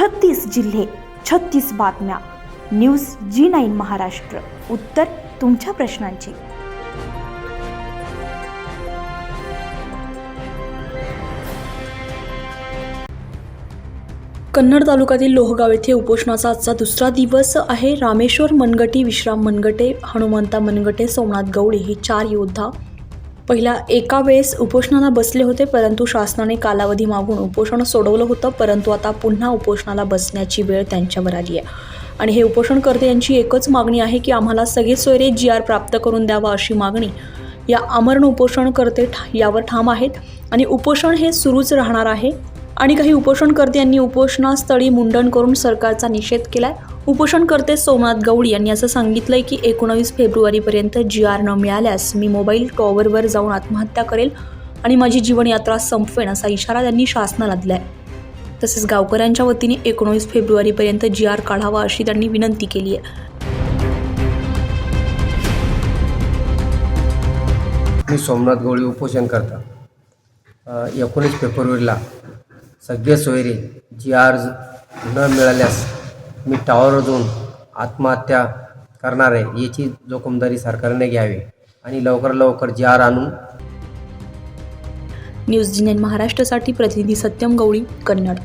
छत्तीस जिल्हे छत्तीस बातम्या. News G nine Maharashtra. उत्तर तुमच्या प्रश्नांची. कन्नड तालुक्यातील लोहगाव येथे उपोषणाचा आजचा दुसरा दिवस आहे. रामेश्वर मनगटी विश्राम मनगटे हनुमंता मनगटे सोमनाथ गवळी हे चार योद्धा पहिला एका वेळेस उपोषणाला बसले होते परंतु शासनाने कालावधी मागून उपोषण सोडवलं होतं परंतु आता पुन्हा उपोषणाला बसण्याची वेळ त्यांच्यावर आली आहे. आणि हे उपोषणकर्ते यांची एकच मागणी आहे की आम्हाला सगळे सोयरे जी आर प्राप्त करून द्यावा अशी मागणी या आमरण उपोषणकर्ते ठा यावर ठाम आहेत. आणि उपोषण हे सुरूच राहणार आहे. आणि काही उपोषणकर्ते यांनी उपोषणास्थळी मुंडन करून सरकारचा निषेध केला आहे उपोषणकर्ते सोमनाथ गवळी यांनी असं सांगितलंय की एकोणावीस फेब्रुवारीपर्यंत जी आर न मिळाल्यास मी मोबाईल टॉवरवर जाऊन आत्महत्या करेल आणि माझी जीवनयात्रा संपवेन असा इशारा त्यांनी शासनाला दिलाय. तसेच गावकऱ्यांच्या वतीने एकोणावीस फेब्रुवारीपर्यंत जी आर काढावा अशी त्यांनी विनंती केली आहे मी सोमनाथ गवळी उपोषण करता. एकोणीस फेब्रुवारीला सगळे सोयरे जी आर न मिळाल्यास मी टावर जाऊन आत्महत्या करणार आहे याची जोखमदारी सरकारने घ्यावी आणि लवकर लवकर जार आणून न्यूज जी महाराष्ट्रासाठी प्रतिनिधी सत्यम गवळी कन्नड.